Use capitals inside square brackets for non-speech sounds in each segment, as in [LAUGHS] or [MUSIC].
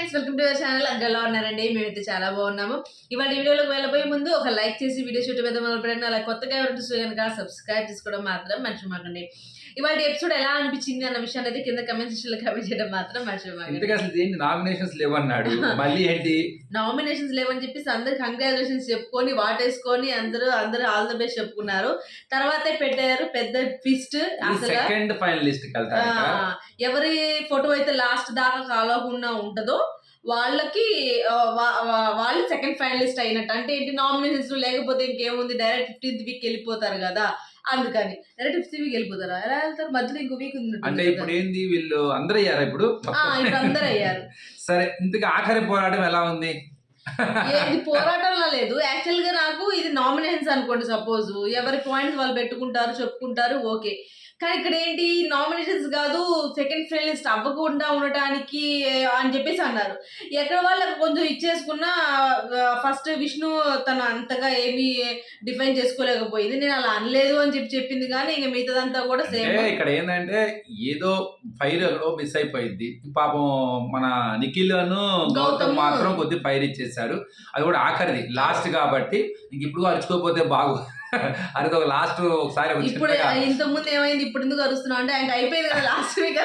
Friends welcome to channel. అందరూ ఎలా ఉన్నారండి? మేమైతే చాలా బాగున్నాము. ఇవాళ వీడియోలోకి వెళ్ళబోయే ముందు ఒక లైక్ చేసి వీడియో షూట్ మీద మొదలు పెట్టండి. అలా కొత్తగా ఎవరు కనుక సబ్స్క్రైబ్ చేసుకోవడం మాత్రం మర్చిపోకండి. ఇవాళ ఎపిసోడ్ ఎలా అనిపించింది అన్న విషయాన్ని అయితే కింద కమెంట్ సెక్షన్లో కమెంట్ చేయడం మాత్రం మర్చిపోకండి. అసలు ఏంటి నామినేషన్స్ లేవన్నాడు? [LAUGHS] మళ్ళీ ఏంటి? నామినేషన్స్ లేవని చెప్పేసి అందరు కంగ్రాచులేషన్స్ చెప్పుకొని వాటేసుకొని అందరూ అందరూ ఆల్ ద బెస్ట్ చెప్పుకున్నారు. తర్వాతే పెట్టారు పెద్ద ట్విస్ట్ అసలు. సెకండ్ ఫైనలిస్ట్ ఎవరి ఫోటో అయితే లాస్ట్ దాకా కాలకుండా ఉంటుందో వాళ్ళకి వాళ్ళు సెకండ్ ఫైనలిస్ట్ అయినట్టు. అంటే ఏంటి నామినేషన్స్ లేకపోతే ఇంకేముంది? డైరెక్ట్ ఫిఫ్టీన్త్ వీక్ వెళ్ళిపోతారు కదా? అందుకని. డైరెక్ట్ ఫిఫ్త్ వీక్ వెళ్ళిపోతారా? ఎలా వెళ్తారు? మధ్యలో ఇంకో వీక్ ఉంది అంటే ఇప్పుడు ఏంది? వీళ్ళు అందరూ అయ్యారా ఇప్పుడు ఇప్పుడు అందరు అయ్యారు [LAUGHS] సరే ఇంతకు ఆఖరి పోరాటం ఎలా ఉంది? ఇది పోరాటంలో లేదు. యాక్చువల్గా నాకు ఇది నామినేషన్స్ అనుకోండి సపోజ్ ఎవరి పాయింట్స్ వాళ్ళు పెట్టుకుంటారు చెప్పుకుంటారు ఓకే. కానీ ఇక్కడ ఏంటి నామినేషన్స్ కాదు సెకండ్ ఫైనలిస్ట్ అవ్వకుండా ఉండటానికి అని చెప్పేసి అన్నారు. ఎక్కడ వాళ్ళకి కొంచెం ఇచ్చేసుకున్నా ఫస్ట్ విష్ణు తను అంతగా ఏమీ డిఫైన్ చేసుకోలేకపోయింది. నేను అలా అనలేదు అని చెప్పి చెప్పింది కానీ ఇంక మిగతాదంతా కూడా సేమ్ ఇక్కడ ఏంటంటే ఏదో ఫైర్ ఎక్కడో మిస్ అయిపోయింది. పాపం మన నిఖిల్ అను గౌతమ్. మాత్రం కొద్ది ఫైర్ ఇచ్చేసారు అది కూడా ఆఖరిది లాస్ట్ కాబట్టి. ఇంక ఇప్పుడు అరుచుకోకపోతే బాగు అది ఒక లాస్ట్ ఒకసారి ఒక ఇప్పుడు ఇంత ముందు ఏమైంది? ఇప్పుడు ఎందుకు అరుస్తున్నావు అంటే ఆయన అయిపోయింది కదా లాస్ట్ వీక్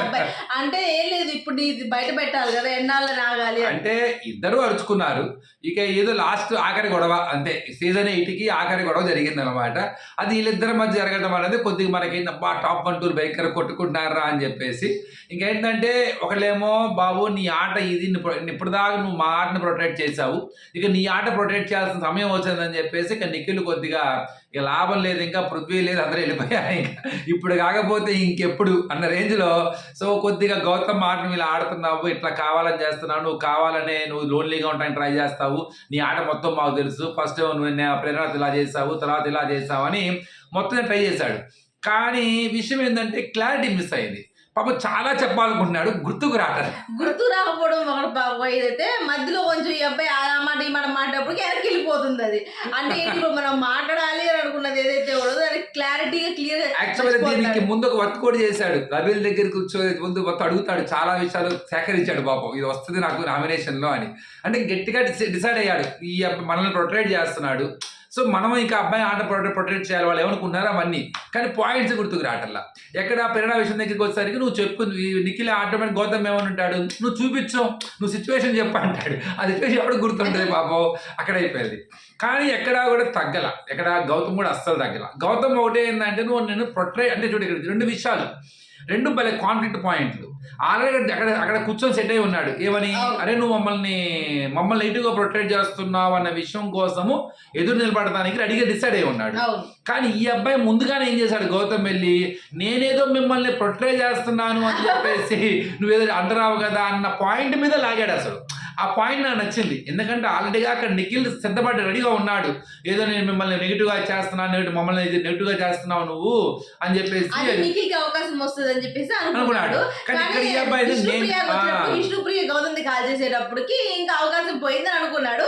అబ్బాయి. అంటే ఏం లేదు ఇప్పుడు ఇది బయట పెట్టాలి కదా ఎన్నాళ్ళు అని. అంటే ఇద్దరు అరుచుకున్నారు. ఇక ఏదో లాస్ట్ ఆఖరి గొడవ అంతే. సీజన్ ఎయిట్కి ఆఖరి గొడవ జరిగింది అనమాట అది వీళ్ళిద్దరి మధ్య జరగడం అనేది కొద్దిగా మనకి అబ్బా టాప్ వన్ టూర్ భయంకర కొట్టుకుంటున్నారా? అని చెప్పేసి. ఇంకేంటంటే ఒకళ్ళేమో బాబు నీ ఆట ఇది ఇప్పుడు దాకా నువ్వు మా ఆటను ప్రొటెక్ట్ చేసావు ఇక నీ ఆట ప్రొటెక్ట్ చేయాల్సిన సమయం వచ్చిందని చెప్పేసి ఇక నిఖిల్ కొద్దిగా ఇక లాభం లేదు ఇంకా పృథ్వీ లేదు అందరూ వెళ్ళిపోయారు ఇంకా. ఇప్పుడు కాకపోతే ఇంకెప్పుడు అన్న రేంజ్లో సో కొద్దిగా గౌతమ్ ఆటను ఇలా ఆడుతున్నావు ఇట్లా కావాలని చేస్తున్నావు నువ్వు కావాలనే నువ్వు లోన్లీగా ఉంటానికి ట్రై చేస్తావు నీ ఆట మొత్తం మాకు తెలుసు ఫస్ట్ నువ్వు ప్రేరణ ఇలా చేసావు తర్వాత ఇలా చేసావు అని మొత్తం ట్రై చేశాడు. కానీ విషయం ఏంటంటే క్లారిటీ మిస్ అయింది. పాపం చాలా చెప్పాలనుకుంటున్నాడు గుర్తుకు రాట గుర్తు రాకపోవడం ఇదైతే మధ్యలో కొంచెం ఈ అబ్బాయి ఆ మాట ఈ మాట మాట్లాడేప్పటికి వెనక్కి వెళ్ళిపోతుంది అది. అంటే ఏంటి ఇప్పుడు మనం మాట్లాడాలి అని అనుకున్నది ఏదైతే ఉండదో దానికి క్లారిటీగా క్లియర్ యాక్చువల్గా దీనికి ముందు ఒక వర్క్ కూడా చేశాడు. రబీల్ దగ్గర కూర్చొని ముందు మొత్తం అడుగుతాడు. చాలా విషయాలు సేకరించాడు పాపం. ఇది వస్తుంది నాకు నామినేషన్లో అని. అంటే గట్టిగా డిసైడ్ అయ్యాడు. ఈ మనల్ని ప్రొటెక్ట్ చేస్తున్నాడు. సో మనం ఇంకా అబ్బాయి ఆట ప్రొటెక్ట్ ప్రొటెక్ట్ చేయాలి వాళ్ళు ఏమనుకున్నారు అవన్నీ. కానీ పాయింట్స్ గుర్తుకు రావట్లా. ఎక్కడ ప్రేరణ విషయం దగ్గరికి వచ్చేసరికి నువ్వు చెప్పు నిఖిల్ ఆటోమేటిక్ గౌతమ్ ఏమని ఉంటాడు? నువ్వు చూపించు నువ్వు సిచ్యువేషన్ చెప్పు అంటాడు. ఆ సిచ్యువేషన్ ఎప్పుడు గుర్తుంటుంది పాపం అక్కడ అయిపోయింది. కానీ ఎక్కడా కూడా తగ్గల. ఎక్కడ గౌతమ్ కూడా అస్సలు తగ్గల. గౌతమ్ ఒకటే ఏంటంటే నువ్వు నేను ప్రొటెక్ట్ అంటే చూడు ఇక్కడ రెండు విషయాలు. రెండు భలే కాన్ఫ్లిక్ట్ పాయింట్లు ఆల్రెడీ అక్కడ అక్కడ కూర్చొని సెట్ అయి ఉన్నాడు. ఏమని. అరే నువ్వు మమ్మల్ని మమ్మల్ని నెగిటివ్గా ప్రొటెక్ట్ చేస్తున్నావు అన్న విషయం కోసము ఎదురు నిలబడటానికి రెడీగా డిసైడ్ అయి ఉన్నాడు. కానీ ఈ అబ్బాయి ముందుగానే ఏం చేశాడు గౌతమ్ వెళ్ళి? నేనేదో మిమ్మల్ని ప్రొటెక్ట్ చేస్తున్నాను అని చెప్పేసి నువ్వేదో అంటున్నావు కదా అన్న పాయింట్ మీద లాగాడు అసలు. ఆ పాయింట్ నాకు నచ్చింది. ఎందుకంటే ఆల్రెడీగా అక్కడ నిఖిల్ సిద్ధపడి రెడీగా ఉన్నాడు. ఏదో నేను మిమ్మల్ని నెగిటివ్గా చేస్తున్నాను నెగిటివ్ మమ్మల్ని నెగిటివ్గా చేస్తున్నావు నువ్వు అని చెప్పేసి నిఖిల్కి అవకాశం వస్తుంది అని చెప్పేసి అనుకున్నాడు. కానీ ఇక్కడ ఈ అబ్బాయి విష్ణుప్రియ గౌతమ్ని కాల్ చేసేటప్పటికి ఇంకా అవకాశం పోయిందని అనుకున్నాడు.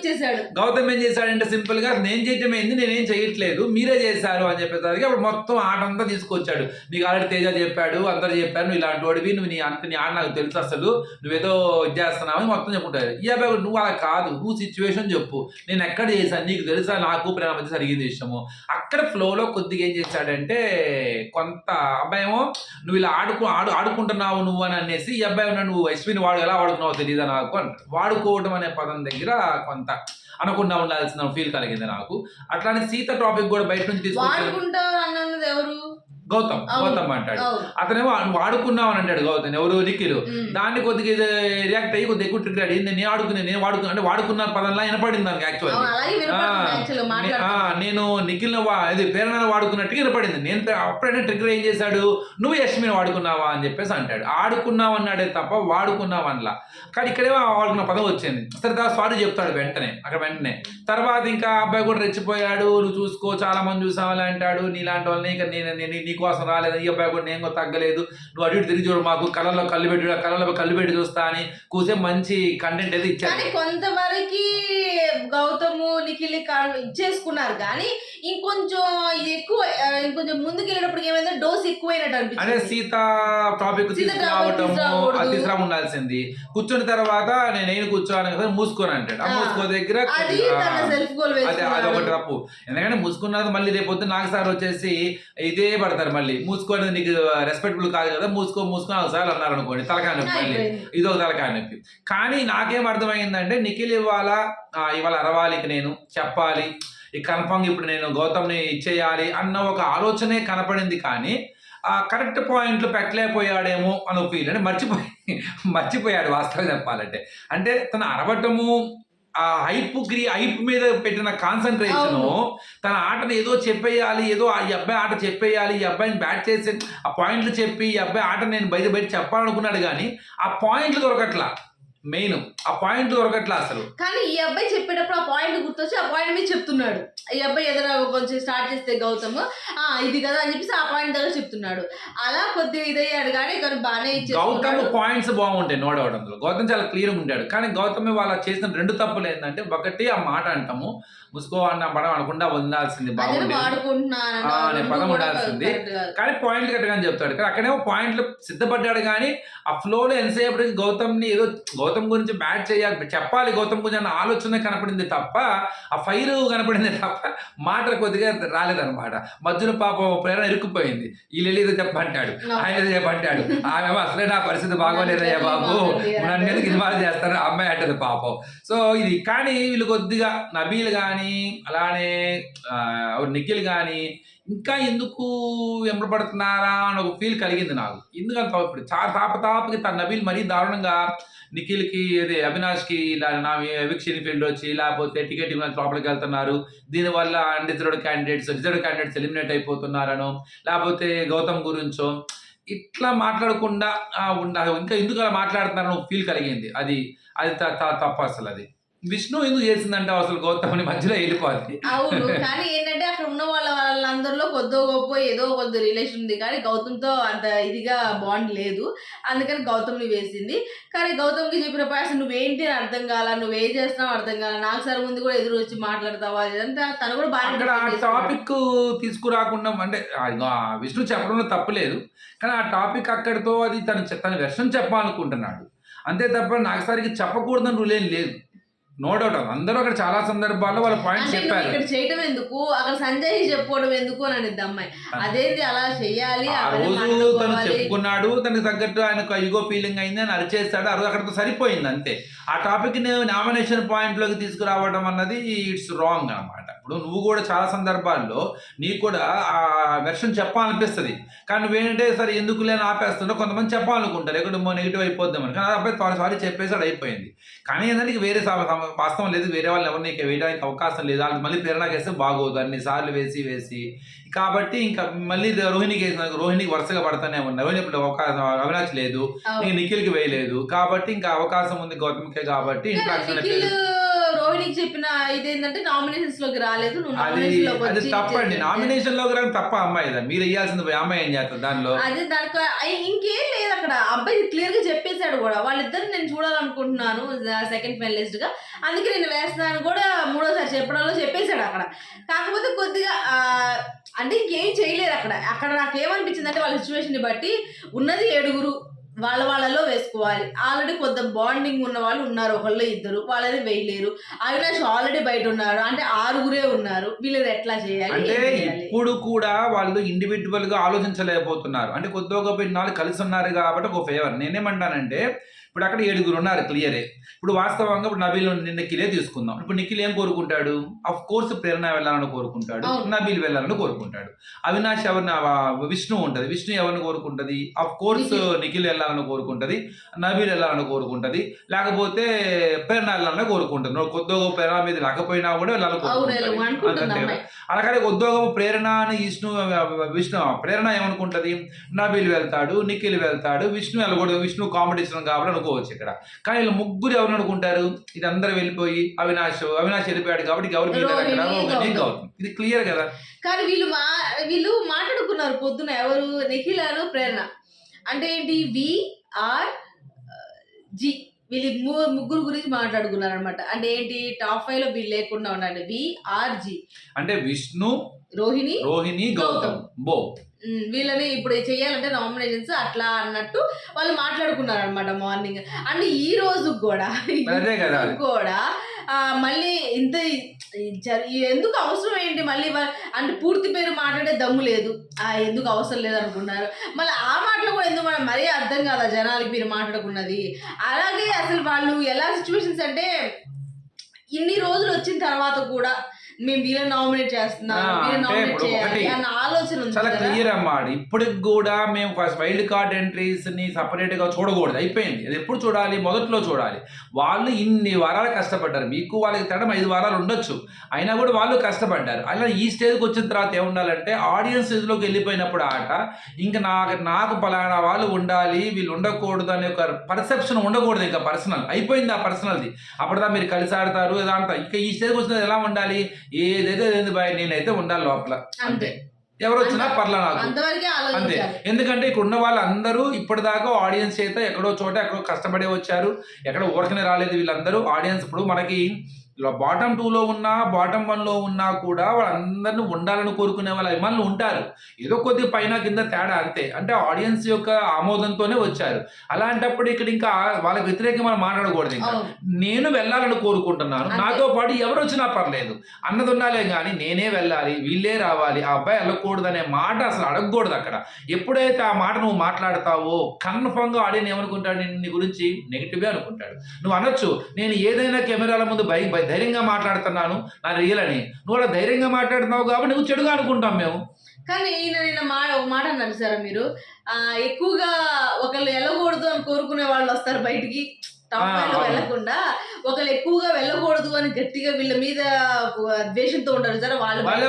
ఇచ్చేసాడు గౌతమ్ ఏం చేశాడంటే సింపుల్గా నేను చేయటం ఏంది నేనేం చేయట్లేదు మీరే చేశారు అని చెప్పేసరికి అప్పుడు మొత్తం ఆట అంతా తీసుకొచ్చాడు. నీకు ఆల్రెడీ తేజ చెప్పాడు అందరు చెప్పారు నువ్వు ఇలాంటి వాడివి నువ్వు నీ అంత నీ ఆట నాకు తెలుసు అసలు నువ్వేదో ఇది చేస్తున్నావు అని మొత్తం చెప్పుకుంటారు. ఈ అబ్బాయి నువ్వు అలా కాదు నువ్వు సిచ్యువేషన్ చెప్పు. నేను ఎక్కడ చేశాను నీకు తెలుసా నాకు ప్రేమ మధ్య జరిగింది విషయము. అక్కడ ఫ్లోలో కొద్దిగా ఏం చేశాడంటే కొంత అబ్బాయి ఏమో నువ్వు ఇలా ఆడుకు ఆడు ఆడుకుంటున్నావు నువ్వు అని అనేసి ఈ అబ్బాయి నువ్వు అశ్విని వాడు ఎలా వాడుకున్నావు తెలియదా నాకు వాడుకోవడం అనే పదం దగ్గర కొంత అనకుండా ఉండాల్సిన ఫీల్ కలిగింది నాకు. అట్లానే సీత టాపిక్ కూడా బయట నుంచి తీసుకుంటారు అన్నది ఎవరు? గౌతమ్. గౌతమ్ అంటాడు. అతనేమో "నువ్వు వాడుకున్నావు అని అంటాడు గౌతమ్. ఎవరు నిఖిల్. దాన్ని కొద్దిగా రియాక్ట్ అయ్యి కొద్దిగా ఎక్కువ ట్రిక్ అడిగింది నేను ఆడుకున్నాను నేను వాడుకున్నా అంటే వాడుకున్న పదంలా వినపడింది దానికి యాక్చువల్ నేను నిఖిల్ ఇది ప్రేరణ వాడుకున్నట్టుగా వినపడింది. నేను అప్పుడైనా ట్రిగ్గర్ ఏం చేశాడు? నువ్వు యశ్మిని వాడుకున్నావా? అని చెప్పేసి అంటాడు. ఆడుకున్నావు అన్నాడే తప్ప వాడుకున్నావు అనలా. కానీ ఇక్కడేమో వాడుకున్న పదం వచ్చింది. సరే తర్వాత సారీ చెప్తాడు వెంటనే అక్కడ వెంటనే. తర్వాత ఇంకా అబ్బాయి కూడా రెచ్చిపోయాడు. నువ్వు చూసుకో చాలా మంది చూసామని అంటాడు. నీలాంటి వాళ్ళని ఇక నేను నేను నీకు నీకోసం రాలేదు ఈ అబ్బాయి కూడా నేను తగ్గలేదు. నువ్వు అటు ఇటు తిరిగి చూడు మాకు కళ్ళలో కళ్ళు పెట్టి కళ్ళలో కళ్ళు పెట్టి చూస్తా అని కూసే మంచి కంటెంట్ అయితే ఇచ్చారు. కొంతవరకు గౌతము నిఖిల్ ఇచ్చేసుకున్నారు. కానీ ఇంకొంచెం ఇది ఎక్కువ ఇంకొంచెం ముందుకు వెళ్ళేటప్పుడు ఏమైందో డోస్ ఎక్కువైనట్టు అదే సీత టాపిక్ సీత topic తీసుకురావటము తీసుకురాకూడదు. అది తీసుకురా ఉండాల్సింది కూర్చున్న తర్వాత నేను కూర్చోను కదా మూసుకొని అంటాడు. ఆ. మూసుకో దగ్గర అది కొద్దిగా- తన సెల్ఫ్ గోల్ అదే అది ఒకటి వేసుకున్నాడు. తప్పు. ఎందుకంటే మూసుకున్నది మళ్ళీ రేపు పొద్దున్న నాకు సార్ వచ్చేసి ఇదే పడతారు మళ్ళీ. మూసుకోవడం నీకు రెస్పెక్టబుల్ కాదు కదా మూసుకో మూసుకొని ఒకసారి అన్నారు అనుకోండి. తలకాయ నొప్పి మళ్ళీ. ఇదో తలకాయ నొప్పి. కానీ నాకేం అర్థమైందంటే నిఖిల్ ఇవాళ ఇవాళ అరవాలికి నేను చెప్పాలి. ఈ కన్ఫామ్ ఇప్పుడు నేను గౌతమ్ని ఇచ్చేయాలి అన్న ఒక ఆలోచనే కనపడింది కానీ ఆ కరెక్ట్ పాయింట్లు పెట్టలేకపోయాడేమో అని ఫీల్ అంటే మర్చిపోయి మర్చిపోయాడు వాస్తవం చెప్పాలంటే. అంటే తన అరవటము ఆ హైప్ గ్రీ హైప్ మీద పెట్టిన కాన్సన్ట్రేషన్. తన ఆటను ఏదో చెప్పేయాలి ఏదో ఆ ఈ అబ్బాయి ఆట చెప్పేయాలి ఈ అబ్బాయిని బ్యాట్ చేసి ఆ పాయింట్లు చెప్పి ఈ అబ్బాయి ఆట నేను బయట బయట చెప్పాలనుకున్నాడు కానీ ఆ పాయింట్లు దొరకట్లా. మెయిన్ ఆ పాయింట్లు దొరకట్లా అసలు. కానీ ఈ అబ్బాయి చెప్పేటప్పుడు ఆ పాయింట్ గుర్తొచ్చి ఆ పాయింట్ మీద చెప్తున్నాడు. ఈ అబ్బాయి ఏదైనా కొంచెం స్టార్ట్ చేస్తే గౌతమ్ ఆ ఇది కదా అని చెప్పేసి ఆ పాయింట్ దగ్గర చెప్తున్నాడు. అలా కొద్దిగా ఇదయ్యాడు కానీ కానీ బాగానే గౌతమ్ పాయింట్స్ బాగుంటాయి నో డౌట్ అందులో. గౌతమ్ చాలా క్లియర్ ఉంటాడు. కానీ గౌతమ్ వాళ్ళ చేసిన రెండు తప్పులు ఏంటంటే ఒకటి ఆ మాట అంటాము ముసుకో అన్న పడం అనకుండా వదిలాల్సింది అనే పదం ఉండాల్సింది. కానీ పాయింట్లు కరెక్ట్గా చెప్తాడు. కానీ అక్కడేమో పాయింట్లు సిద్ధపడ్డాడు కానీ ఆ ఫ్లోలో ఎంతసేపటికి గౌతమ్ని ఏదో గౌతమ్ గురించి బ్యాట్ చేయాలి చెప్పాలి గౌతమ్ గురించి అన్న ఆలోచన కనపడింది తప్ప ఆ ఫైర్ కనపడింది తప్ప మాటలు కొద్దిగా రాలేదన్నమాట. మధ్యలో పాపం ప్రేరణ ఇరుక్కుపోయింది. వీళ్ళు ఏదో చెప్పంటాడు ఆయన చెప్పంటాడు ఆమె అసలే నా పరిస్థితి బాగోలేదయ్యా బాబు. నన్ను ఎందుకు ఇన్వాల్వ్ చేస్తారు? అమ్మాయి అంటది పాపం. సో ఇది కానీ వీళ్ళు కొద్దిగా నబీల్ కానీ అలానే నిఖిల్ కానీ ఇంకా ఎందుకు వెంబడపడుతున్నారా అని ఒక ఫీల్ కలిగింది నాకు. ఎందుకంటే ఇప్పుడు చాలా తాపతాపకి తన నబీల్ మరీ దారుణంగా నిఖిల్కి అదే అవినాష్కి ఇలా నా ఎవిక్షన్ ఫీల్డ్ వచ్చి లేకపోతే టికెట్ ఇవ్వడానికి లోపలికి వెళ్తున్నారు. దీనివల్ల unreserved candidates reserved candidates eliminate అయిపోతున్నారనో లేకపోతే గౌతమ్ గురించో ఇట్లా మాట్లాడకుండా ఉండాలి ఇంకా ఎందుకు అలా మాట్లాడుతున్నారని ఒక ఫీల్ కలిగింది. అది అది త- త- అసలు అది. విష్ణు ఎందుకు చేసిందంటే అసలు గౌతమ్ని మధ్యలో వెళ్ళిపోవాలి. అవును కానీ వాళ్ళందరిలో కొద్దో గొప్ప ఏదో కొద్ది రిలేషన్ ఉంది. కానీ గౌతమ్తో అంత ఇదిగా బాండ్ లేదు. అందుకని గౌతమ్ని వేసింది. కానీ గౌతమ్కి చెప్పిన పర్సన్ నువ్వేంటి అని అర్థం కాల? నువ్వేం చేస్తున్నావు అర్థం కాల? నాకు సరే ముందు కూడా ఎదురు వచ్చి మాట్లాడతావా? ఇదంతా తను కూడా బాగా టాపిక్ తీసుకురాకుండా అంటే విష్ణు చెప్పడంలో తప్పులేదు కానీ ఆ టాపిక్ అక్కడితో అది తను తన వెర్షన్ చెప్పాలనుకుంటున్నాడు. అంతే తప్ప నాకు సరికి చెప్పకూడదని రూల్ లేదు. నో డౌట్ అందరూ అక్కడ చాలా సందర్భాల్లో వాళ్ళ పాయింట్స్ నువ్వు చెప్పారు. ఇక్కడ చేయటం ఎందుకు? అక్కడ సంజయ్ చెప్పుకోవడం ఎందుకు అని అనిద్ది అమ్మాయి. అదేంటి అలా చెయ్యాలి ఆ రోజు తను. చెప్పుకున్నాడు తనకు తగ్గట్టు ఆయనకు ఈగో ఫీలింగ్ అయింది అని అరిచేస్తాడు ఆ రోజు అక్కడితో సరిపోయింది అంతే. ఆ టాపిక్ నామినేషన్ పాయింట్లోకి తీసుకురావడం అన్నది ఇట్స్ రాంగ్ అన్నమాట. ఇప్పుడు నువ్వు కూడా చాలా సందర్భాల్లో నీకు కూడా ఆ వెర్షన్ చెప్పాలనిపిస్తుంది. కానీ నువ్వేంటంటే సరే ఎందుకు లేని ఆపేస్తుండో కొంతమంది చెప్పాలనుకుంటారు. ఎక్కడ నెగిటివ్ అయిపోద్దామని కానీ ఆ అబ్బాయి త్వర సారి చెప్పేసాడు అయిపోయింది. కానీ ఏంటంటే వేరే వాస్తవం లేదు. వేరే వాళ్ళు ఎవరు నీకు వేయడానికి అవకాశం లేదు. వాళ్ళు మళ్ళీ ప్రేరణకి వేస్తే బాగోదు. అన్ని సార్లు వేసి వేసి. కాబట్టి ఇంకా మళ్ళీ రోహిణికి వేసిన రోహిణికి వరుసగా పడతానే ఉన్నాయి రోహిణి ఇప్పుడు అవకాశం అవినాష్ లేదు. నిఖిల్కి వేయలేదు. కాబట్టి ఇంకా అవకాశం ఉంది గౌతమ్కే కాబట్టి కానీ రోహిణికి చెప్పిన ఇదేంటంటే నామినేషన్స్లోకి రాలేదు నువ్వు అది నామినేషన్లోకి అది వచ్చి తప్పండి. నామినేషన్లో కూడా తప్ప అమ్మాయి మీరు వేయాల్సింది పోయి అమ్మాయి ఏం చేస్తారు దానిలో? అదే దానికి ఇంకేం లేదు అక్కడ. అబ్బాయి క్లియర్గా చెప్పేశాడు కూడా. వాళ్ళిద్దరు నేను చూడాలనుకుంటున్నాను సెకండ్ ఫైనలిస్ట్గా. అందుకే నేను వేస్తున్నాను కూడా మూడోసారి చెప్పడంలో చెప్పేశాడు అక్కడ. కాకపోతే కొద్దిగా ఆ, అంటే ఇంకేం చేయలేదు అక్కడ. అక్కడ నాకు ఏమనిపించింది అంటే వాళ్ళ సిచ్యువేషన్ని బట్టి ఉన్నది ఏడుగురు. వాళ్ళ వాళ్ళలో వేసుకోవాలి. ఆల్రెడీ కొద్ది బాండింగ్ ఉన్న వాళ్ళు ఉన్నారు. ఒకళ్ళు ఇద్దరు వాళ్ళని వేయలేరు. అవినాష్ ఆల్రెడీ బయట ఉన్నారు అంటే ఆరుగురే ఉన్నారు. వీళ్ళది ఎట్లా చేయాలి? అంటే? ఇప్పుడు కూడా వాళ్ళు ఇండివిజువల్గా ఆలోచించలేకపోతున్నారు. అంటే కొద్దిగా నాలుగు కలిసి ఉన్నారు కాబట్టి ఒక ఫేవర్ నేనేమంటానంటే ఇప్పుడు అక్కడ ఏడుగురు ఉన్నారు క్లియరే ఇప్పుడు వాస్తవంగా ఇప్పుడు నబీల్ నిఖిలే తీసుకుందాం. ఇప్పుడు నిఖిల్ ఏం కోరుకుంటాడు? అఫ్ కోర్స్ ప్రేరణ వెళ్ళాలని కోరుకుంటాడు. నబీల్ వెళ్ళాలని కోరుకుంటాడు. అవినాష్ ఎవరిని విష్ణు ఉంటది. విష్ణు ఎవరిని కోరుకుంటది? Of course Nikhil. వెళ్ళాలని కోరుకుంటది. నబీల్ వెళ్ళాలని కోరుకుంటది. లేకపోతే ప్రేరణ వెళ్ళాలని కోరుకుంటుంది ఉద్యోగం ప్రేరణ మీద లేకపోయినా కూడా వెళ్ళాలని కోరుకుంటది అలాగే ఉద్యోగం ప్రేరణ అని విష్ణు విష్ణు ప్రేరణ ఏమనుకుంటది? నబీల్ వెళ్తాడు నిఖిల్ వెళ్తాడు విష్ణు వెళ్ళకూడదు. విష్ణు కాంపిటీషన్ కాబట్టి అనుకోవచ్చు ఇక్కడ. కానీ వీళ్ళు ముగ్గురు ఎవరు అనుకుంటారు ఇది అందరూ వెళ్ళిపోయి అవినాష్ అవినాష్ వెళ్ళిపోయాడు కాబట్టి ఎవరు. గౌతమ్ ఇది క్లియర్ కదా? కానీ వీళ్ళు మా వీళ్ళు మాట్లాడుకున్నారు పొద్దున. ఎవరు? నిఖిలాను ప్రేరణ. అంటే ఏంటి? V R G. వీళ్ళు ముగ్గురు గురించి మాట్లాడుకున్నారు అనమాట అంటే ఏంటి? టాప్ ఫైవ్లో వీళ్ళు లేకుండా ఉండాలి. V R G. అంటే విష్ణు రోహిణి రోహిణి గౌతమ్. బో. వీళ్ళని ఇప్పుడు చేయాలంటే నామినేషన్స్ అట్లా అన్నట్టు వాళ్ళు మాట్లాడుకున్నారు అనమాట మార్నింగ్. అంటే ఈ రోజు కూడా కూడా మళ్ళీ ఇంత ఎందుకు అవసరం ఏంటి మళ్ళీ అంటే పూర్తి పేరు మాట్లాడే దమ్ము లేదు. ఆ ఎందుకు అవసరం లేదు అనుకున్నారు మళ్ళీ ఆ మాటలు కూడా ఎందుకు మనం మరీ అర్థం కాదా జనాలకి మీరు మాట్లాడుకున్నది? అలాగే అసలు వాళ్ళు ఎలా సిచ్యువేషన్స్ అంటే ఇన్ని రోజులు వచ్చిన తర్వాత కూడా మేము వీళ్ళని నామినేట్ చేస్తున్నాం ఆ, వీళ్ళని అంటే నామినేట్ ఇప్పుడు చేయాలి ఒకటి అన్న ఆలోచన ఉంది చాలా కదా. క్లియర్ అన్నమాట ఇప్పటికి కూడా మేము ఫస్ట్ వైల్డ్ కార్డ్ ఎంట్రీస్ని సపరేట్గా చూడకూడదు. అయిపోయింది. అది ఎప్పుడు చూడాలి? మొదట్లో చూడాలి. వాళ్ళు ఇన్ని వారాలు కష్టపడ్డారు. మీకు వాళ్ళకి తడం ఐదు వారాలు ఉండొచ్చు. అయినా కూడా వాళ్ళు కష్టపడ్డారు. అలా ఈ స్టేజ్కి వచ్చిన తర్వాత ఏముండాలంటే ఆడియన్స్లోకి వెళ్ళిపోయినప్పుడు ఆట ఇంకా నాకు నాకు పలానా వాళ్ళు ఉండాలి వీళ్ళు ఉండకూడదు అనే ఒక పర్సెప్షన్ ఉండకూడదు ఇంకా పర్సనల్ అయిపోయింది ఆ పర్సనల్ది అప్పటిదా మీరు కలిసి ఆడతారు ఏదంతా ఇంకా ఈ స్టేజ్కి వచ్చిన ఎలా ఉండాలి? ఏదైతే ఏంది బాయ్ నేనైతే ఉండాలి లోపల. అంతే. ఎవరు వచ్చినా పర్లా నాకు. అంతే. ఎందుకంటే ఇక్కడ ఉన్న వాళ్ళందరూ ఇప్పటిదాకా ఆడియన్స్ అయితే ఎక్కడో చోట ఎక్కడో కష్టపడే వచ్చారు. ఎక్కడ ఊరకనే రాలేదు వీళ్ళందరూ. ఆడియన్స్ ఇప్పుడు మనకి బాటమ్ టూలో ఉన్నా బాటమ్ వన్లో ఉన్నా కూడా వాళ్ళందరినీ ఉండాలని కోరుకునే వాళ్ళ అభిమానులు ఉంటారు. ఏదో కొద్ది పైన కింద తేడా అంతే. అంటే ఆడియన్స్ యొక్క ఆమోదంతోనే వచ్చారు. అలాంటప్పుడు ఇక్కడ ఇంకా వాళ్ళకి వ్యతిరేకంగా మనం మాట్లాడకూడదు ఇంకా. నేను వెళ్ళాలని కోరుకుంటున్నాను. నాతో పాటు ఎవరు వచ్చినా పర్లేదు. అన్నది ఉండాలే కానీ నేనే వెళ్ళాలి వీళ్ళే రావాలి ఆ అబ్బాయి వెళ్ళకూడదు అనే మాట అసలు అడగకూడదు అక్కడ. ఎప్పుడైతే ఆ మాట నువ్వు మాట్లాడతావో కన్ఫర్మ్గా ఆడియన్ ఏమనుకుంటాడు? నీ గురించి నెగిటివ్ అనుకుంటాడు. నువ్వు అనొచ్చు నేను ఏదైనా కెమెరాల ముందు భయ- ధైర్యంగా మాట్లాడుతున్నాను నా రియల్ అని నువ్వు అలా ధైర్యంగా మాట్లాడుతున్నావు కాబట్టి నువ్వు చెడుగా అనుకుంటాం మేము. కానీ ఈయన నిన్న మా ఒక మాట అన్నారు సార్ మీరు. ఎక్కువగా ఒకళ్ళు వెళ్ళకూడదు అని కోరుకునే వాళ్ళు వస్తారు బయటికి. టాప్ ఫైవ్లో. వెళ్ళకుండా ఒకళ్ళు ఎక్కువగా వెళ్ళకూడదు అని గట్టిగా వీళ్ళ మీద ద్వేషంతో ఉంటారు సార్ వాళ్ళు వాళ్ళే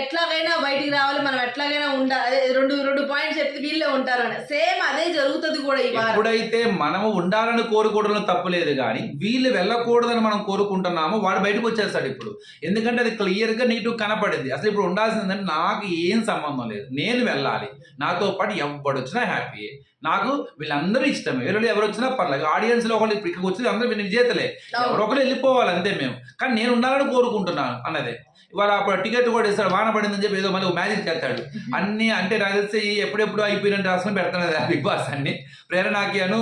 ఎట్లాగైనా బయటికి రావాలి మనం ఎట్లాగైనా ఉండాలి రెండు రెండు పాయింట్స్ చెప్తే వీళ్ళే ఉంటారు అని. సేమ్ అదే జరుగుతుంది కూడా ఎప్పుడైతే మనము ఉండాలని కోరుకోవడంలో తప్పులేదు కానీ వీళ్ళు వెళ్ళకూడదని మనం కోరుకుంటున్నామో వాడు బయటకు వచ్చేస్తాడు ఇప్పుడు. ఎందుకంటే అది క్లియర్గా నీటు కనపడింది. అసలు ఇప్పుడు ఉండాల్సిందంటే నాకు ఏం సంబంధం లేదు. నేను వెళ్ళాలి. నాతో పాటు ఎవడు వచ్చినా హ్యాపీ నాకు వీళ్ళందరూ ఇష్టమే. వీళ్ళు ఎవరు వచ్చినా పర్లేదు. ఆడియన్స్లో ఒకళ్ళు ఇప్పుడు ఇక్కడికి వచ్చి అందరూ వీళ్ళు విజేతలే. ఎవరో ఒకరు వెళ్ళిపోవాలి అంతే మేము. కానీ నేను ఉండాలని కోరుకుంటున్నాను అన్నదే. ఇవాళ అప్పుడు టికెట్ కూడా ఇస్తాడు. వాన పడిందని చెప్పి ఏదో మళ్ళీ మ్యాజిక్ చేస్తాడు. అన్ని అంటే నాకు తెలిసి ఎప్పుడెప్పుడు అయిపోయినట్టు రాసుకుని పెడతాను బిగ్ బాస్ అన్ని. ప్రేరణకి అను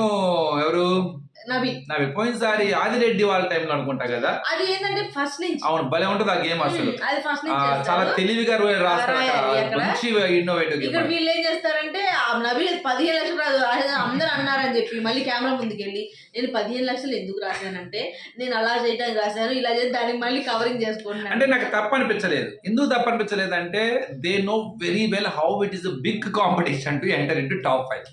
ఎవరు? నవి నావి పోయినసారి ఆదిరెడ్డి వాళ్ళ టైంలో అనుకుంటా కదా? అది ఏంటంటే ఫస్ట్ నుంచి. అవును భలే ఉంటుంది ఆ గేమ్ అసలు. అది ఫస్ట్ నుంచి చాలా. తెలివిగా రాస్తారు. మంచి ఇన్నోవేటివ్ ఇక్కడ వీళ్ళు ఏం చేస్తారంటే ఆ నబీ పదిహేను లక్షలు రాదు అదే అందరూ అన్నారని చెప్పి మళ్ళీ కెమెరా ముందుకు వెళ్ళి నేను పదిహేను లక్షలు ఎందుకు రాశానంటే నేను అలా చేయడానికి రాశాను ఇలా చేసి దానికి మళ్ళీ కవరింగ్ అంటే చేసుకుంటున్నాను నాకు తప్పు అనిపించలేదు. ఎందుకు తప్పు అనిపించలేదు అంటే they know very well how it is big competition to enter into top five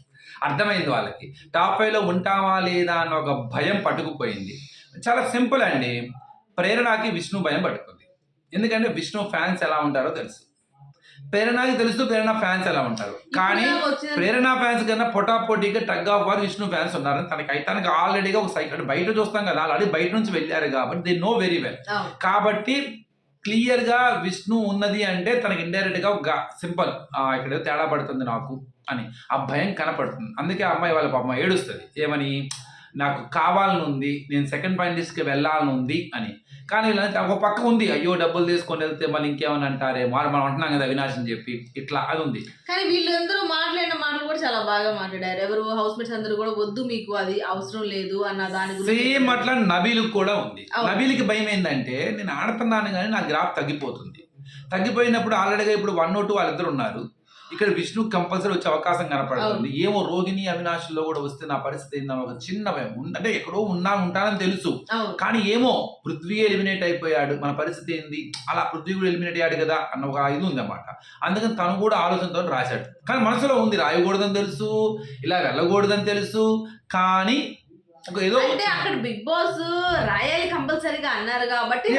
అర్థమైంది వాళ్ళకి. టాప్ ఫైవ్లో ఉంటామా లేదా అన్న ఒక భయం పట్టుకుపోయింది. చాలా సింపుల్ అండి. ప్రేరణకి విష్ణు భయం పట్టుకుంది. ఎందుకంటే విష్ణు ఫ్యాన్స్ ఎలా ఉంటారో తెలుసు. ప్రేరణకి తెలుసు ప్రేరణ ఫ్యాన్స్ ఎలా ఉంటారు. కానీ ప్రేరణ ఫ్యాన్స్ కన్నా పొటాపోటీగా tug of war Vishnu fans ఉన్నారు తనకి తనకి ఆల్రెడీగా ఒక సైకిల్ బయట చూస్తాం కదా ఆల్రెడీ బయట నుంచి వెళ్ళారు కాబట్టి దే నో వెరీ వెల్. కాబట్టి క్లియర్గా విష్ణు ఉన్నది అంటే తనకి ఇండైరెక్ట్గా ఒక సింపుల్ ఇక్కడ తేడా పడుతుంది నాకు. అని. ఆ భయం కనపడుతుంది. అందుకే ఆ అమ్మాయి వాళ్ళ పాప ఏడుస్తుంది. ఏమని? నాకు కావాలని ఉంది నేను సెకండ్ పాయింట్స్కి వెళ్ళాలని ఉంది అని. కానీ ఇలా ఒక పక్క ఉంది. అయ్యో డబ్బులు తీసుకొని వెళ్తే మళ్ళీ ఇంకేమని అంటారే మనం మనం అంటున్నాం కదా అవినాష్ అని చెప్పి. ఇట్లా అది ఉంది. కానీ వీళ్ళందరూ మాట్లాడిన మాటలు కూడా చాలా బాగా మాట్లాడారు. ఎవరు హౌస్ మేట్స్ అందరూ కూడా వద్దు మీకు అది అవసరం లేదు అన్న దాని సేమ్ అట్లా నబీలకు కూడా ఉంది. నబీలకి భయం ఏంటంటే నేను ఆడుతున్నాను కానీ నా గ్రాఫ్ తగ్గిపోతుంది. తగ్గిపోయినప్పుడు ఆల్రెడీగా ఇప్పుడు వన్ ఓ టూ వాళ్ళిద్దరు ఉన్నారు. ఇక్కడ విష్ణు కంపల్సరీ వచ్చే అవకాశం కనపడుతుంది. ఏమో రోహిణి అవినాష్లో కూడా వస్తే నా పరిస్థితి ఏందని ఒక చిన్న భయం అంటే ఎక్కడో ఉన్నా ఉంటానని తెలుసు. కానీ ఏమో పృథ్వీ ఎలిమినేట్ అయిపోయాడు. మన పరిస్థితి ఏంది? అలా పృథ్వీ కూడా ఎలిమినేట్ అయ్యాడు కదా అన్న ఒక ఇది ఉందన్నమాట. అందుకని తను కూడా ఆలోచనతో రాశాడు. కానీ మనసులో ఉంది రాయకూడదని తెలుసు ఇలా వెళ్ళకూడదని తెలుసు. కానీ అంటే అక్కడ బిగ్ బాస్ రాయాలి కంపల్సరీగా అన్నారు కాబట్టి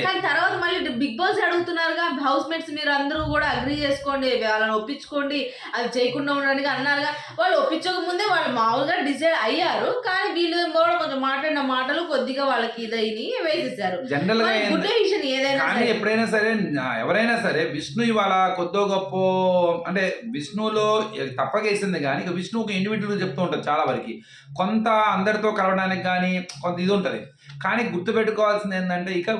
కానీ తర్వాత మళ్ళీ బిగ్ బాస్ అడుగుతున్నారుగా హౌస్ మేట్స్ మీరు అందరూ కూడా అగ్రి చేసుకోండి వాళ్ళని ఒప్పించుకోండి అది చేయకుండా ఉండడానికి అన్నారుగా. వాళ్ళు ఒప్పించక ముందే వాళ్ళు మామూలుగా డిసైడ్ అయ్యారు కానీ వీళ్ళు కూడా కొంచెం మాట్లాడిన మాటలు కొద్దిగా వాళ్ళకి ఇదైని వేసేసారు. జనరల్గా ఏంది- గుడ్ విషయం ఏదైనా. ఎప్పుడైనా సరే ఎవరైనా సరే విష్ణు ఇవాళ కొద్దో గొప్ప అంటే విష్ణులో తప్పకేసింది కానీ విష్ణు ఒక ఇండివిజువల్ చెప్తూ ఉంటారు చాలా వరకు. కొంత అందరితో కలవడానికి కానీ కొంత ఇది ఉంటుంది. కానీ గుర్తుపెట్టుకోవాల్సింది ఏంటంటే ఇక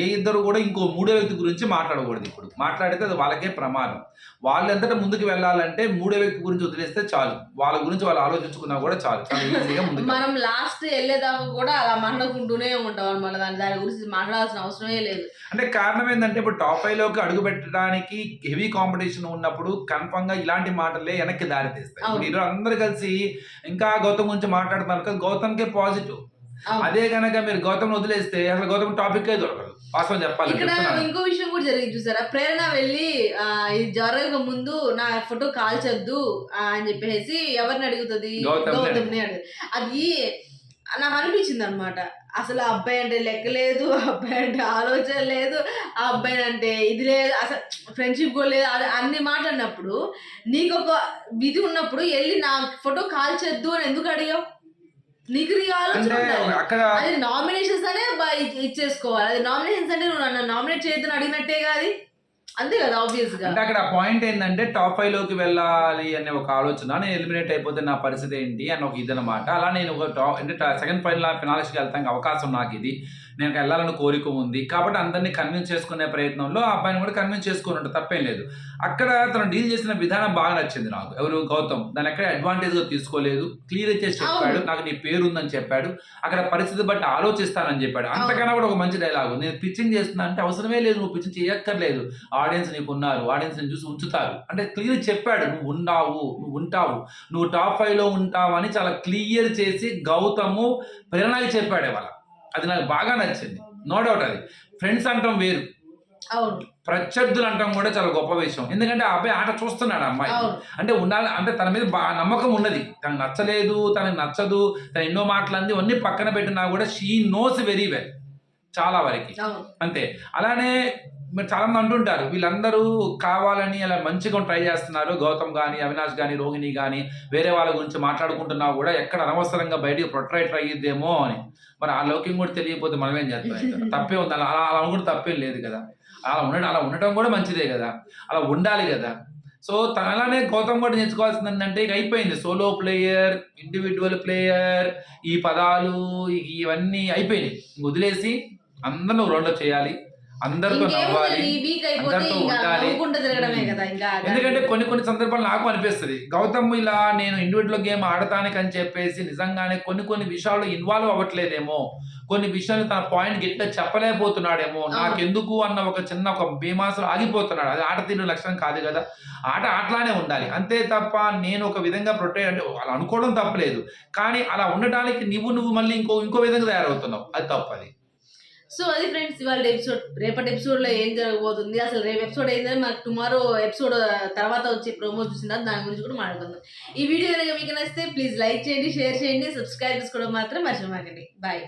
ఏ ఇద్దరు కూడా ఇంకో మూడో వ్యక్తి గురించి మాట్లాడకూడదు ఇప్పుడు. మాట్లాడితే అది వాళ్ళకే ప్రమాదం. వాళ్ళంతటా ముందుకు వెళ్ళాలంటే మూడో వ్యక్తి గురించి వదిలేస్తే చాలు. వాళ్ళ గురించి వాళ్ళు ఆలోచించుకున్నా కూడా చాలు. మనం లాస్ట్ వెళ్ళేదాకా కూడా అలా మాట్లాడుకుంటూనే ఉంటాం అనమాట. దాని దాని గురించి మాట్లాడాల్సిన అవసరమే లేదు. అంటే కారణం ఏంటంటే ఇప్పుడు టాప్ ఫైవ్లోకి అడుగు పెట్టడానికి హెవీ కాంపిటీషన్ ఉన్నప్పుడు కన్ఫర్మ్గా ఇలాంటి మాటలే వెనక్కి దారి తీస్తాయి. అందరు కలిసి ఇంకా గౌతమ్ గురించి మాట్లాడుతున్నారు కదా గౌతమ్కే పాజిటివ్. అదే కనుక మీరు గౌతమ్ వదిలేస్తే అసలు గౌతమ్ టాపిక్ దొరకదు. వాస్తవం చెప్పాలి ఇక్కడ. ఇంకో విషయం కూడా జరిగింది చూసారా? ప్రేరణ వెళ్ళి ఆ, ఇది జరగక ముందు నా ఫోటో కాల్చొద్దు అని చెప్పేసి ఎవరిని అడుగుతుంది? గౌతమ్ని అడుగుతుంది అది నాకు అనిపించింది అనమాట అసలు ఆ అబ్బాయి అంటే లెక్క లేదు ఆ అబ్బాయి అంటే ఆలోచన లేదు ఆ అబ్బాయి అంటే ఇది లేదు అసలు ఫ్రెండ్షిప్ కూడా లేదు అది అన్ని మాట్లాడినప్పుడు నీకు ఒక విధి ఉన్నప్పుడు వెళ్ళి నా ఫోటో కాల్చొద్దు అని ఎందుకు అడిగావు? నీకు. అక్కడ అది నామినేషన్స్ అనే ఇచ్చేసుకోవాలి. అది నామినేషన్స్ అంటే నువ్వు నన్ను నామినేట్ చేయొద్దని అడిగినట్టే కాదు. అంతే కదా ఆబ్వియస్గా అంటే అక్కడ పాయింట్ ఏంటంటే టాప్ ఫైవ్లోకి వెళ్ళాలి అనే ఒక ఆలోచన. నేను ఎలిమినేట్ అయిపోతే నా పరిస్థితి ఏంటి అని ఒక ఇదనమాట అలా నేను ఒక టాప్ అంటే సెకండ్ ఫైనల్ ఫినాలిస్ట్కి వెళ్తానికి అవకాశం నాకు ఇది. నేను వెళ్ళాలని కోరిక ఉంది. కాబట్టి అందరినీ కన్విన్స్ చేసుకునే ప్రయత్నంలో ఆ అబ్బాయిని కూడా కన్విన్స్ చేసుకుని ఉంటా తప్పేం లేదు. అక్కడ తను డీల్ చేసిన విధానం బాగా నచ్చింది నాకు. ఎవరు? గౌతమ్. దాన్ని ఎక్కడ అడ్వాంటేజ్గా తీసుకోలేదు. క్లియర్ చేసి చెప్పాడు. నాకు నీ పేరు ఉందని చెప్పాడు. అక్కడ పరిస్థితి బట్టి ఆలోచిస్తానని చెప్పాడు. అంతకన్నా కూడా ఒక మంచి డైలాగ్ నేను పిచ్చింగ్ చేస్తున్నా అంటే అవసరమే లేదు. నువ్వు పిచ్చింగ్ చేయక్కర్లేదు. ఆడియన్స్ నీకు ఉన్నారు. ఆడియన్స్ని చూసి ఉంచుతారు. అంటే క్లియర్ చెప్పాడు. నువ్వు ఉన్నావు. నువ్వు ఉంటావు. నువ్వు టాప్ ఫైవ్లో ఉంటావు అని చాలా క్లియర్ చేసి గౌతము ప్రేరణకి చెప్పాడు ఇవాళ. అది నాకు బాగా నచ్చింది. నో డౌట్ అది. ఫ్రెండ్స్ అంటాం వేరు. ప్రత్యర్థులు అంటాం కూడా చాలా గొప్ప విషయం. ఎందుకంటే ఆ అబ్బాయి ఆట చూస్తున్నాడు అమ్మాయి. అంటే ఉండాలి అంటే తన మీద బాగా నమ్మకం ఉన్నది. తనకు నచ్చలేదు తనకు నచ్చదు తను ఎన్నో మాటలంది అన్నీ పక్కన పెట్టినా కూడా షీ నోస్ వెరీ వెల్ చాలా వరకు. అంతే. అలానే మరి చాలా మంది అంటుంటారు వీళ్ళందరూ కావాలని అలా మంచిగా ట్రై చేస్తున్నారు. గౌతమ్ కానీ అవినాష్ కానీ రోహిణి కానీ వేరే వాళ్ళ గురించి మాట్లాడుకుంటున్నా కూడా ఎక్కడ అనవసరంగా బయటికి ప్రొట్రైట్ అయ్యిద్దేమో అని. మరి ఆ లోక్యం కూడా తెలియకపోతే మనం ఏం చేస్తాం? [LAUGHS] తప్పే ఉంది. అలా అలా అనుకుంటే తప్పేం లేదు కదా. అలా ఉండడం అలా ఉండటం కూడా మంచిదే కదా. అలా ఉండాలి కదా. సో తన అలానే గౌతమ్ కూడా నేర్చుకోవాల్సింది ఏంటంటే ఇక అయిపోయింది. సోలో ప్లేయర్ ఇండివిజువల్ ప్లేయర్ ఈ పదాలు ఇవన్నీ అయిపోయినాయి. వదిలేసి అందరూ రెండు చేయాలి. అందరితో నవ్వాలి అందరితో ఉండాలి. ఎందుకంటే కొన్ని కొన్ని సందర్భాలు నాకు అనిపిస్తుంది గౌతమ్ ఇలా నేను ఇండివిజువల్ గేమ్ ఆడటానికి అని చెప్పేసి నిజంగానే కొన్ని కొన్ని విషయాల్లో ఇన్వాల్వ్ అవ్వట్లేదేమో కొన్ని విషయాలు తన పాయింట్ గట్టిగా చెప్పలేకపోతున్నాడేమో. నాకెందుకు అన్న ఒక చిన్న ఒక బీమాసులు ఆగిపోతున్నాడు. అది ఆట తీరు లక్షణం కాదు కదా. ఆట ఆటలానే ఉండాలి. అంతే తప్ప నేను ఒక విధంగా ప్రొటెక్ట్ అంటే అలా అనుకోవడం తప్పలేదు. కానీ అలా ఉండటానికి నువ్వు నువ్వు మళ్ళీ ఇంకో ఇంకో విధంగా తయారవుతున్నావు. అది తప్పది. సో అది ఫ్రెండ్స్ ఇవాళ ఎపిసోడ్ రేపటి ఎపిసోడ్లో ఏం జరగబోతుంది? అసలు రేపు ఎపిసోడ్ ఏంటంటే మనకు టుమారో ఎపిసోడ్ తర్వాత వచ్చే ప్రోమో చూసిన దాని గురించి కూడా మాట్లాడుకుందాం. ఈ వీడియో కనుక మీకు నచ్చితే ప్లీజ్ లైక్ చేయండి షేర్ చేయండి సబ్స్క్రైబ్ చేసుకోవడం మాత్రం మర్చిపోకండి. బాయ్